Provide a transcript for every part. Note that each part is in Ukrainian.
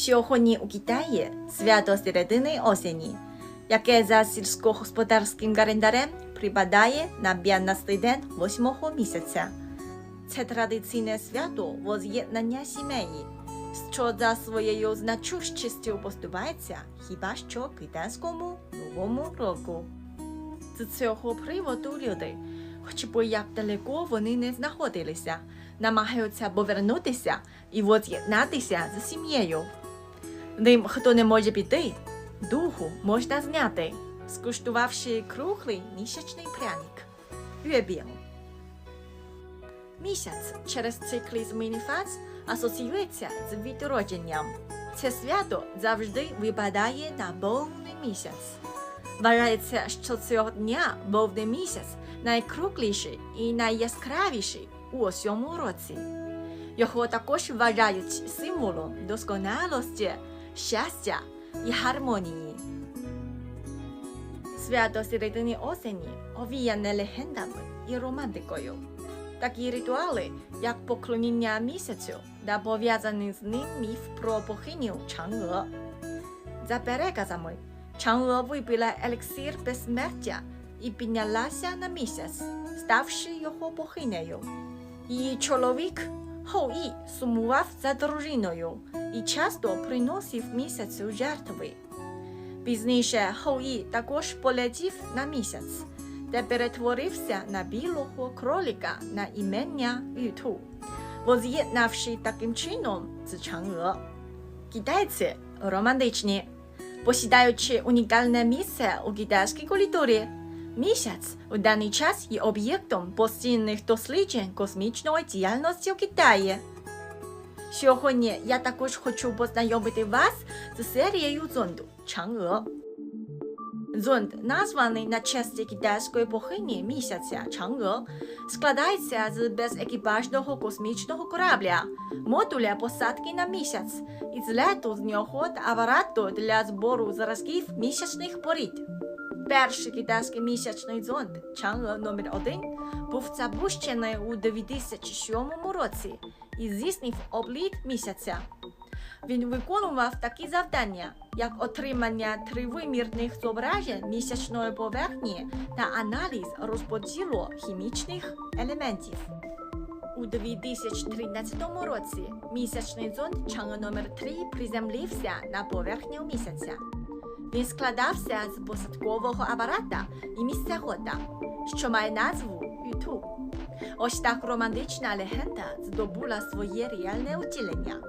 Сьогодні у Китаї свято середини осені, яке за сільськогосподарським календарем припадає на 15 день 8 місяця. Це традиційне свято воз'єднання сімей, що за своєю значущістю поступається хіба що китайському новому року. З цього приводу люди, хоч би як далеко вони не знаходилися, намагаються повернутися і воз'єднатися з сім'єю. Тим, хто не може піти, духу можна зняти, скуштувавши круглий місячний пряник – юебіл. Місяць через цикли зміни фаз асоціюється з відродженням. Це свято завжди випадає на повний місяць. Вважається, що цього дня повний місяць найкругліший і найяскравіший у усьому році. Його також вважають символом досконалості, щастя і гармонії. Свято середини осені овіяне легендами і романтикою. Такі ритуали, як поклоніння місяцю та пов'язаний з ним міф про богиню Чанг'е. За переказами, Чанг'е випила елексир безсмертя і піднялася на місяць, ставши його богинею. Її чоловік Хоу-І сумував за дружиною і часто приносив місяцю жертви. Пізніше Хоу-І також полетів на місяць, де перетворився на білого кролика на імення Юту, воз'єднавши таким чином з Чанг'е. Китайці романтичні, посідаючи унікальне місце у китайській культурі. Місяць у даний час є об'єктом постійних досліджень космічної діяльності у Китаї. Сьогодні я також хочу познайомити вас з серією зонду Чанг'е. Зонд, названий на честь китайської богині місяця Чанг'е, складається з безекіпажного космічного корабля, модуля посадки на місяць і злету з нього та апарату для збору зразків місячних порід. Перший китайський місячний зонд Чанг'е номер 1 був запущений у 2007 році і здійснив обліт місяця. Він виконував такі завдання, як отримання тривимірних зображень місячної поверхні та аналіз розподілу хімічних елементів. У 2013 році місячний зонд Чанг'е номер 3 приземлився на поверхню місяця. Він складався з посадкового апарата і місцехода, що має назву Юту. Ось так романтична легенда здобула своє реальне утілення.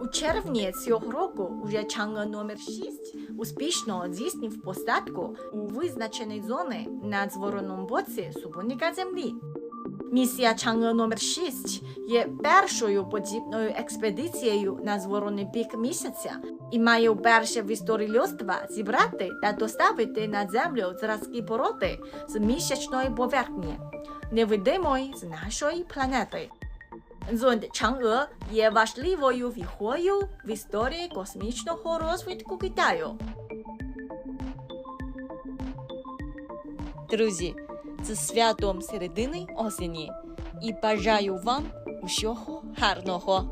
У червні цього року уже Чанг'е номер 6 успішно здійснив посадку у визначеній зоні на зворотному боці супутника Землі. Місія Чанг'е номер 6 є першою подібною експедицією на зворотний бік місяця і має вперше в історії людства зібрати та доставити на землю зразки породи з місячної поверхні, невидимої з нашої планети. Зонд Чанг'е є важливою віхою в історії космічного розвитку Китаю. Друзі, з святом середини осені і бажаю вам усього гарного.